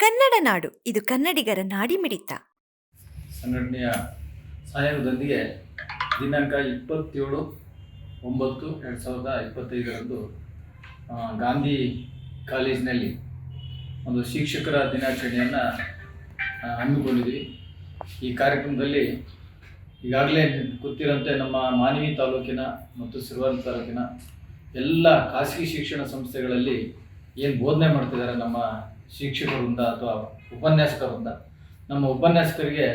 ಕನ್ನಡ ನಾಡು, ಇದು ಕನ್ನಡಿಗರ ನಾಡಿಮಿಡಿತ. ಸಂಘಟನೆಯ ಸಹಯೋಗದೊಂದಿಗೆ ದಿನಾಂಕ ಇಪ್ಪತ್ತೇಳು ಒಂಬತ್ತು ಎರಡು ಸಾವಿರದ ಇಪ್ಪತ್ತೈದರಂದು ಗಾಂಧಿ ಕಾಲೇಜಿನಲ್ಲಿ ಒಂದು ಶಿಕ್ಷಕರ ದಿನಾಚರಣೆಯನ್ನು ಹಮ್ಮಿಕೊಂಡಿದ್ವಿ. ಈ ಕಾರ್ಯಕ್ರಮದಲ್ಲಿ ಈಗಾಗಲೇ ಗೊತ್ತಿರೋಂತೆ ನಮ್ಮ ಮಾನವಿ ತಾಲೂಕಿನ ಮತ್ತು ಸಿರುವಾರ ತಾಲೂಕಿನ ಎಲ್ಲ ಖಾಸಗಿ ಶಿಕ್ಷಣ ಸಂಸ್ಥೆಗಳಲ್ಲಿ ಏನು ಬೋಧನೆ ಮಾಡ್ತಿದ್ದಾರೆ ನಮ್ಮ ಶಿಕ್ಷಕರಿಂದ ಅಥವಾ ಉಪನ್ಯಾಸಕರಿಂದ ನಮ್ಮ ಉಪನ್ಯಾಸಕರಿಗೆ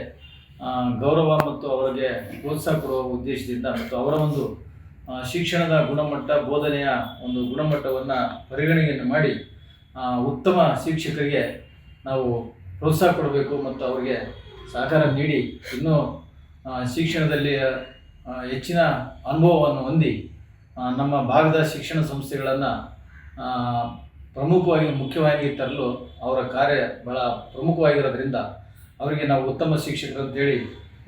ಗೌರವ ಮತ್ತು ಅವರಿಗೆ ಪ್ರೋತ್ಸಾಹ ಕೊಡುವ ಉದ್ದೇಶದಿಂದ ಮತ್ತು ಅವರ ಒಂದು ಶಿಕ್ಷಣದ ಗುಣಮಟ್ಟ, ಬೋಧನೆಯ ಒಂದು ಗುಣಮಟ್ಟವನ್ನು ಪರಿಗಣನೆಯನ್ನು ಮಾಡಿ ಉತ್ತಮ ಶಿಕ್ಷಕರಿಗೆ ನಾವು ಪ್ರೋತ್ಸಾಹ ಕೊಡಬೇಕು ಮತ್ತು ಅವರಿಗೆ ಸಹಕಾರ ನೀಡಿ ಇನ್ನೂ ಶಿಕ್ಷಣದಲ್ಲಿ ಹೆಚ್ಚಿನ ಅನುಭವವನ್ನು ಹೊಂದಿ ನಮ್ಮ ಭಾಗದ ಶಿಕ್ಷಣ ಸಂಸ್ಥೆಗಳನ್ನು ಪ್ರಮುಖವಾಗಿ ಮುಖ್ಯವಾಗಿ ತರಲು ಅವರ ಕಾರ್ಯ ಬಹಳ ಪ್ರಮುಖವಾಗಿರೋದ್ರಿಂದ ಅವರಿಗೆ ನಾವು ಉತ್ತಮ ಶಿಕ್ಷಕರು ಅಂತೇಳಿ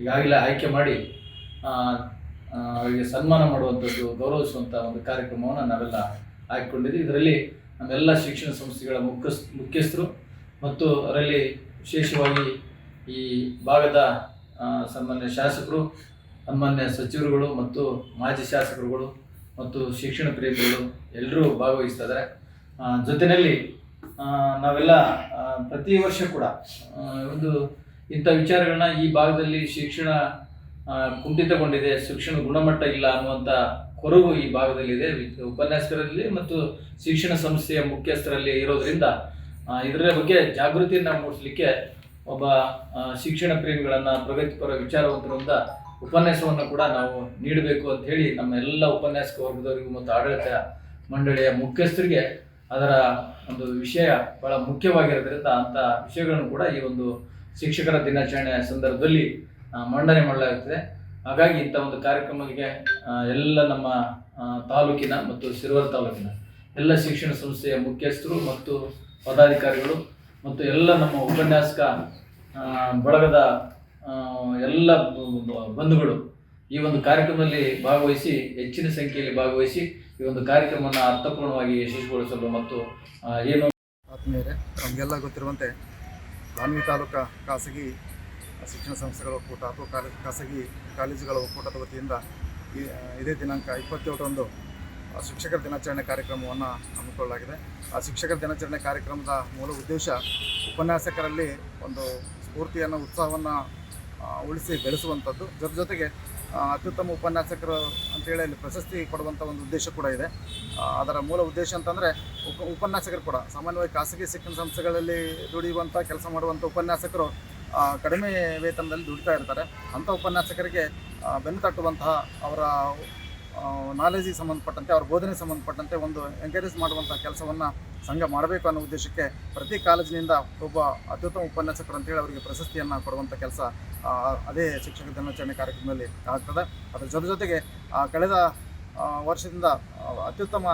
ಈಗಾಗಲೇ ಆಯ್ಕೆ ಮಾಡಿ ಅವರಿಗೆ ಸನ್ಮಾನ ಮಾಡುವಂಥದ್ದು, ಗೌರವಿಸುವಂಥ ಒಂದು ಕಾರ್ಯಕ್ರಮವನ್ನು ನಾವೆಲ್ಲ ಹಾಕಿಕೊಂಡಿದ್ವಿ ಇದರಲ್ಲಿ ನಮ್ಮೆಲ್ಲ ಶಿಕ್ಷಣ ಸಂಸ್ಥೆಗಳ ಮುಖ್ಯಸ್, ಮುಖ್ಯಸ್ಥರು ಮತ್ತು ಅದರಲ್ಲಿ ವಿಶೇಷವಾಗಿ ಈ ಭಾಗದ ಸನ್ಮಾನ್ಯ ಶಾಸಕರು, ಸನ್ಮಾನ್ಯ ಸಚಿವರುಗಳು ಮತ್ತು ಮಾಜಿ ಶಾಸಕರುಗಳು ಮತ್ತು ಶಿಕ್ಷಣ ಪ್ರೇಮಿಗಳು ಎಲ್ಲರೂ ಭಾಗವಹಿಸ್ತಾ ಇದ್ದಾರೆ. ಜೊತೆಯಲ್ಲಿ ನಾವೆಲ್ಲ ಪ್ರತಿ ವರ್ಷ ಕೂಡ ಒಂದು ಇಂಥ ವಿಚಾರಗಳನ್ನ ಈ ಭಾಗದಲ್ಲಿ ಶಿಕ್ಷಣ ಕುಂಠಿತಗೊಂಡಿದೆ, ಶಿಕ್ಷಣ ಗುಣಮಟ್ಟ ಇಲ್ಲ ಅನ್ನುವಂಥ ಕೊರಗು ಈ ಭಾಗದಲ್ಲಿದೆ. ಉಪನ್ಯಾಸಕರಲ್ಲಿ ಮತ್ತು ಶಿಕ್ಷಣ ಸಂಸ್ಥೆಯ ಮುಖ್ಯಸ್ಥರಲ್ಲಿ ಇರೋದ್ರಿಂದ ಇದರ ಬಗ್ಗೆ ಜಾಗೃತಿಯನ್ನು ಮೂಡಿಸಲಿಕ್ಕೆ ಒಬ್ಬ ಶಿಕ್ಷಣ ಪ್ರೇಮಿಗಳನ್ನು ಪ್ರಗತಿಪರ ವಿಚಾರವಂತರಿಂದ ಉಪನ್ಯಾಸವನ್ನು ಕೂಡ ನಾವು ನೀಡಬೇಕು ಅಂತ ಹೇಳಿ ನಮ್ಮ ಎಲ್ಲ ಉಪನ್ಯಾಸಕ ವರ್ಗದವರಿಗೂ ಮತ್ತು ಆಡಳಿತ ಮಂಡಳಿಯ ಮುಖ್ಯಸ್ಥರಿಗೆ ಅದರ ಒಂದು ವಿಷಯ ಬಹಳ ಮುಖ್ಯವಾಗಿರೋದ್ರಿಂದ ಅಂಥ ವಿಷಯಗಳನ್ನು ಕೂಡ ಈ ಒಂದು ಶಿಕ್ಷಕರ ದಿನಾಚರಣೆಯ ಸಂದರ್ಭದಲ್ಲಿ ಮಂಡನೆ ಮಾಡಲಾಗುತ್ತದೆ. ಹಾಗಾಗಿ ಇಂಥ ಒಂದು ಕಾರ್ಯಕ್ರಮಕ್ಕೆ ಎಲ್ಲ ನಮ್ಮ ತಾಲೂಕಿನ ಮತ್ತು ಸಿರುವರ್ ತಾಲೂಕಿನ ಎಲ್ಲ ಶಿಕ್ಷಣ ಸಂಸ್ಥೆಯ ಮುಖ್ಯಸ್ಥರು ಮತ್ತು ಪದಾಧಿಕಾರಿಗಳು ಮತ್ತು ಎಲ್ಲ ನಮ್ಮ ಉಪನ್ಯಾಸಕ ಬಳಗದ ಎಲ್ಲ ಬಂಧುಗಳು ಈ ಒಂದು ಕಾರ್ಯಕ್ರಮದಲ್ಲಿ ಭಾಗವಹಿಸಿ, ಹೆಚ್ಚಿನ ಸಂಖ್ಯೆಯಲ್ಲಿ ಭಾಗವಹಿಸಿ ಈ ಒಂದು ಕಾರ್ಯಕ್ರಮವನ್ನು ಅರ್ಥಪೂರ್ಣವಾಗಿ ಯಶಸ್ವಿಗೊಳಿಸಲು ಮತ್ತು ಏನು ಆತ್ಮೀಯರೇ, ನಮಗೆಲ್ಲ ಗೊತ್ತಿರುವಂತೆ ಮಾನ್ವಿ ತಾಲೂಕಾ ಖಾಸಗಿ ಶಿಕ್ಷಣ ಸಂಸ್ಥೆಗಳ ಒಕ್ಕೂಟ ಅಥವಾ ಕಾಲೇ, ಖಾಸಗಿ ಕಾಲೇಜುಗಳ ಒಕ್ಕೂಟದ ವತಿಯಿಂದ ಇದೇ ದಿನಾಂಕ ಇಪ್ಪತ್ತೇಳರಂದು ಶಿಕ್ಷಕರ ದಿನಾಚರಣೆ ಕಾರ್ಯಕ್ರಮವನ್ನು ಹಮ್ಮಿಕೊಳ್ಳಲಾಗಿದೆ. ಆ ಶಿಕ್ಷಕರ ದಿನಾಚರಣೆ ಕಾರ್ಯಕ್ರಮದ ಮೂಲ ಉದ್ದೇಶ ಉಪನ್ಯಾಸಕರಲ್ಲಿ ಒಂದು ಸ್ಫೂರ್ತಿಯನ್ನು, ಉತ್ಸಾಹವನ್ನು ಉಳಿಸಿ ಬೆಳೆಸುವಂಥದ್ದು. ಜೊತೆ ಜೊತೆಗೆ ಅತ್ಯುತ್ತಮ ಉಪನ್ಯಾಸಕರು ಅಂತೇಳಿ ಅಲ್ಲಿ ಪ್ರಶಸ್ತಿ ಕೊಡುವಂಥ ಒಂದು ಉದ್ದೇಶ ಕೂಡ ಇದೆ. ಅದರ ಮೂಲ ಉದ್ದೇಶ ಅಂತಂದರೆ ಉಪ, ಉಪನ್ಯಾಸಕರು ಕೂಡ, ಸಾಮಾನ್ಯವಾಗಿ ಖಾಸಗಿ ಶಿಕ್ಷಣ ಸಂಸ್ಥೆಗಳಲ್ಲಿ ದುಡಿಯುವಂಥ ಕೆಲಸ ಮಾಡುವಂಥ ಉಪನ್ಯಾಸಕರು ಕಡಿಮೆ ವೇತನದಲ್ಲಿ ದುಡಿತಾ ಇರ್ತಾರೆ. ಅಂಥ ಉಪನ್ಯಾಸಕರಿಗೆ ಬೆನ್ನು ತಟ್ಟುವಂತಹ ಅವರ ನಾಲೆಜಿಗೆ ಸಂಬಂಧಪಟ್ಟಂತೆ, ಅವ್ರ ಬೋಧನೆಗೆ ಸಂಬಂಧಪಟ್ಟಂತೆ ಒಂದು ಎಂಕರೇಜ್ ಮಾಡುವಂಥ ಕೆಲಸವನ್ನು ಸಂಘ ಮಾಡಬೇಕು ಅನ್ನೋ ಉದ್ದೇಶಕ್ಕೆ ಪ್ರತಿ ಕಾಲೇಜಿನಿಂದ ಒಬ್ಬ ಅತ್ಯುತ್ತಮ ಉಪನ್ಯಾಸಕರು ಅಂತೇಳಿ ಅವರಿಗೆ ಪ್ರಶಸ್ತಿಯನ್ನು ಕೊಡುವಂಥ ಕೆಲಸ ಅದೇ ಶಿಕ್ಷಕ ದಿನಾಚರಣೆ ಕಾರ್ಯಕ್ರಮದಲ್ಲಿ ಆಗ್ತದೆ. ಅದರ ಜೊತೆ ಜೊತೆಗೆ ಕಳೆದ ವರ್ಷದಿಂದ ಅತ್ಯುತ್ತಮ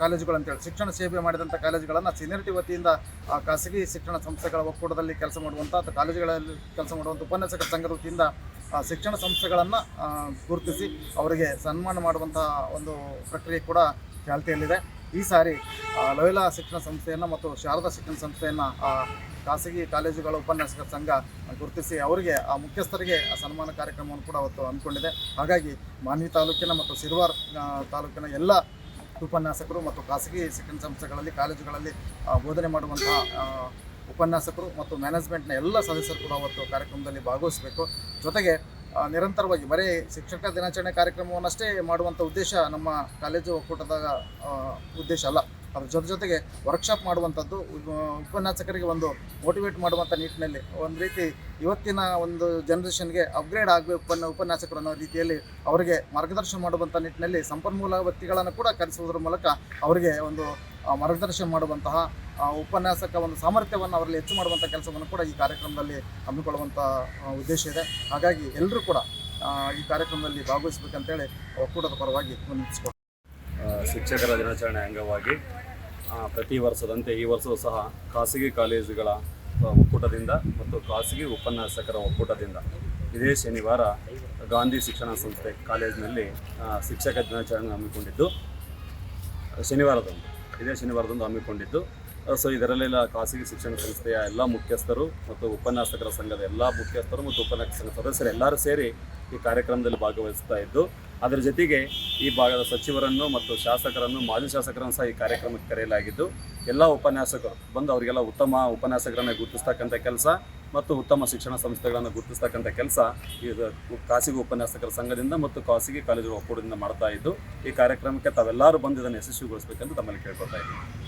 ಕಾಲೇಜುಗಳು ಅಂತೇಳಿ ಶಿಕ್ಷಣ ಸೇವೆ ಮಾಡಿದಂಥ ಕಾಲೇಜುಗಳನ್ನು ಸೀನಿಯರಿಟಿ ವತಿಯಿಂದ ಖಾಸಗಿ ಶಿಕ್ಷಣ ಸಂಸ್ಥೆಗಳ ಒಕ್ಕೂಟದಲ್ಲಿ ಕೆಲಸ ಮಾಡುವಂಥ ಅಥವಾ ಕಾಲೇಜುಗಳಲ್ಲಿ ಕೆಲಸ ಮಾಡುವಂಥ ಉಪನ್ಯಾಸಕರ ಸಂಘದ ವತಿಯಿಂದ ಶಿಕ್ಷಣ ಸಂಸ್ಥೆಗಳನ್ನು ಗುರುತಿಸಿ ಅವರಿಗೆ ಸನ್ಮಾನ ಮಾಡುವಂಥ ಒಂದು ಪ್ರಕ್ರಿಯೆ ಕೂಡ ಚಾಲ್ತಿಯಲ್ಲಿದೆ. ಈ ಸಾರಿ ಲೋಯಲ ಶಿಕ್ಷಣ ಸಂಸ್ಥೆಯನ್ನು ಮತ್ತು ಶಾರದಾ ಶಿಕ್ಷಣ ಸಂಸ್ಥೆಯನ್ನು ಖಾಸಗಿ ಕಾಲೇಜುಗಳ ಉಪನ್ಯಾಸಕ ಸಂಘ ಗುರುತಿಸಿ ಅವರಿಗೆ, ಆ, ಮುಖ್ಯಸ್ಥರಿಗೆ ಆ ಸನ್ಮಾನ ಕಾರ್ಯಕ್ರಮವನ್ನು ಕೂಡ ಅವತ್ತು ಅಂದ್ಕೊಂಡಿದೆ ಹಾಗಾಗಿ ಮಾನ್ವಿ ತಾಲೂಕಿನ ಮತ್ತು ಸಿರ್ವಾರ್ ತಾಲೂಕಿನ ಎಲ್ಲ ಉಪನ್ಯಾಸಕರು ಮತ್ತು ಖಾಸಗಿ ಶಿಕ್ಷಣ ಸಂಸ್ಥೆಗಳಲ್ಲಿ, ಕಾಲೇಜುಗಳಲ್ಲಿ ಬೋಧನೆ ಮಾಡುವಂತಹ ಉಪನ್ಯಾಸಕರು ಮತ್ತು ಮ್ಯಾನೇಜ್ಮೆಂಟ್ನ ಎಲ್ಲ ಸದಸ್ಯರು ಕೂಡ ಅವತ್ತು ಕಾರ್ಯಕ್ರಮದಲ್ಲಿ ಭಾಗವಹಿಸಬೇಕು. ಜೊತೆಗೆ ನಿರಂತರವಾಗಿ ಬರೀ ಶಿಕ್ಷಕ ದಿನಾಚರಣೆ ಕಾರ್ಯಕ್ರಮವನ್ನಷ್ಟೇ ಮಾಡುವಂಥ ಉದ್ದೇಶ ನಮ್ಮ ಕಾಲೇಜು ಒಕ್ಕೂಟದ ಉದ್ದೇಶ ಅಲ್ಲ. ಅದ್ರ ಜೊತೆ ಜೊತೆಗೆ ವರ್ಕ್ಶಾಪ್ ಮಾಡುವಂಥದ್ದು, ಉಪ- ಉಪನ್ಯಾಸಕರಿಗೆ ಒಂದು ಮೋಟಿವೇಟ್ ಮಾಡುವಂಥ ನಿಟ್ಟಿನಲ್ಲಿ ಒಂದು ರೀತಿ ಇವತ್ತಿನ ಒಂದು ಜನ್ರೇಷನ್ಗೆ ಅಪ್ಗ್ರೇಡ್ ಆಗಬೇಕು ಉಪನ್ಯ, ಉಪನ್ಯಾಸಕರು ಅನ್ನೋ ರೀತಿಯಲ್ಲಿ ಅವರಿಗೆ ಮಾರ್ಗದರ್ಶನ ಮಾಡುವಂಥ ನಿಟ್ಟಿನಲ್ಲಿ ಸಂಪನ್ಮೂಲ ವ್ಯಕ್ತಿಗಳನ್ನು ಕೂಡ ಕರೆಸುವುದರ ಮೂಲಕ ಅವರಿಗೆ ಒಂದು ಮಾರ್ಗದರ್ಶನ ಮಾಡುವಂತಹ ಉಪನ್ಯಾಸಕ ಒಂದು ಸಾಮರ್ಥ್ಯವನ್ನು ಅವರಲ್ಲಿ ಹೆಚ್ಚು ಮಾಡುವಂಥ ಕೆಲಸವನ್ನು ಕೂಡ ಈ ಕಾರ್ಯಕ್ರಮದಲ್ಲಿ ಹಮ್ಮಿಕೊಳ್ಳುವಂಥ ಉದ್ದೇಶ ಇದೆ. ಹಾಗಾಗಿ ಎಲ್ಲರೂ ಕೂಡ ಈ ಕಾರ್ಯಕ್ರಮದಲ್ಲಿ ಭಾಗವಹಿಸಬೇಕಂತೇಳಿ ಒಕ್ಕೂಟದ ಪರವಾಗಿ ವಿನಂತಿಸಿಕೊಳ್ಳಿ ಶಿಕ್ಷಕರ ದಿನಾಚರಣೆ ಅಂಗವಾಗಿ ಪ್ರತಿ ವರ್ಷದಂತೆ ಈ ವರ್ಷವೂ ಸಹ ಖಾಸಗಿ ಕಾಲೇಜುಗಳ ಒಕ್ಕೂಟದಿಂದ ಮತ್ತು ಖಾಸಗಿ ಉಪನ್ಯಾಸಕರ ಒಕ್ಕೂಟದಿಂದ ಇದೇ ಶನಿವಾರ ಗಾಂಧಿ ಶಿಕ್ಷಣ ಸಂಸ್ಥೆ ಕಾಲೇಜಿನಲ್ಲಿ ಶಿಕ್ಷಕ ದಿನಾಚರಣೆ ಹಮ್ಮಿಕೊಂಡಿದ್ದು, ಶನಿವಾರದಂದು, ಇದೇ ಶನಿವಾರದಂದು ಹಮ್ಮಿಕೊಂಡಿದ್ದು. ಸೊ ಇದರಲ್ಲೆಲ್ಲ ಖಾಸಗಿ ಶಿಕ್ಷಣ ಸಂಸ್ಥೆಯ ಎಲ್ಲ ಮುಖ್ಯಸ್ಥರು ಮತ್ತು ಉಪನ್ಯಾಸಕರ ಸಂಘದ ಎಲ್ಲ ಮುಖ್ಯಸ್ಥರು ಮತ್ತು ಉಪನ್ಯಾಸಕ ಸದಸ್ಯರು ಎಲ್ಲರೂ ಸೇರಿ ಈ ಕಾರ್ಯಕ್ರಮದಲ್ಲಿ ಭಾಗವಹಿಸ್ತಾ ಇದ್ದು, ಅದರ ಜೊತೆಗೆ ಈ ಭಾಗದ ಸಚಿವರನ್ನು ಮತ್ತು ಶಾಸಕರನ್ನು, ಮಾಜಿ ಶಾಸಕರನ್ನು ಸಹ ಈ ಕಾರ್ಯಕ್ರಮಕ್ಕೆ ಕರೆಯಲಾಗಿದ್ದು, ಎಲ್ಲ ಉಪನ್ಯಾಸಕರು ಬಂದು ಅವರಿಗೆಲ್ಲ ಉತ್ತಮ ಉಪನ್ಯಾಸಕರನ್ನು ಗುರುತಿಸ್ತಕ್ಕಂಥ ಕೆಲಸ ಮತ್ತು ಉತ್ತಮ ಶಿಕ್ಷಣ ಸಂಸ್ಥೆಗಳನ್ನು ಗುರುತಿಸ್ತಕ್ಕಂಥ ಕೆಲಸ ಇದು ಖಾಸಗಿ ಉಪನ್ಯಾಸಕರ ಸಂಘದಿಂದ ಮತ್ತು ಖಾಸಗಿ ಕಾಲೇಜು ಒಕ್ಕೂಟದಿಂದ ಮಾಡ್ತಾ ಇದ್ದು, ಈ ಕಾರ್ಯಕ್ರಮಕ್ಕೆ ತಾವೆಲ್ಲರೂ ಬಂದು ಇದನ್ನು ಯಶಸ್ವಿಗೊಳಿಸಬೇಕೆಂದು ತಮ್ಮಲ್ಲಿ ಕೇಳ್ಕೊಳ್ತಾ ಇದ್ದೀನಿ.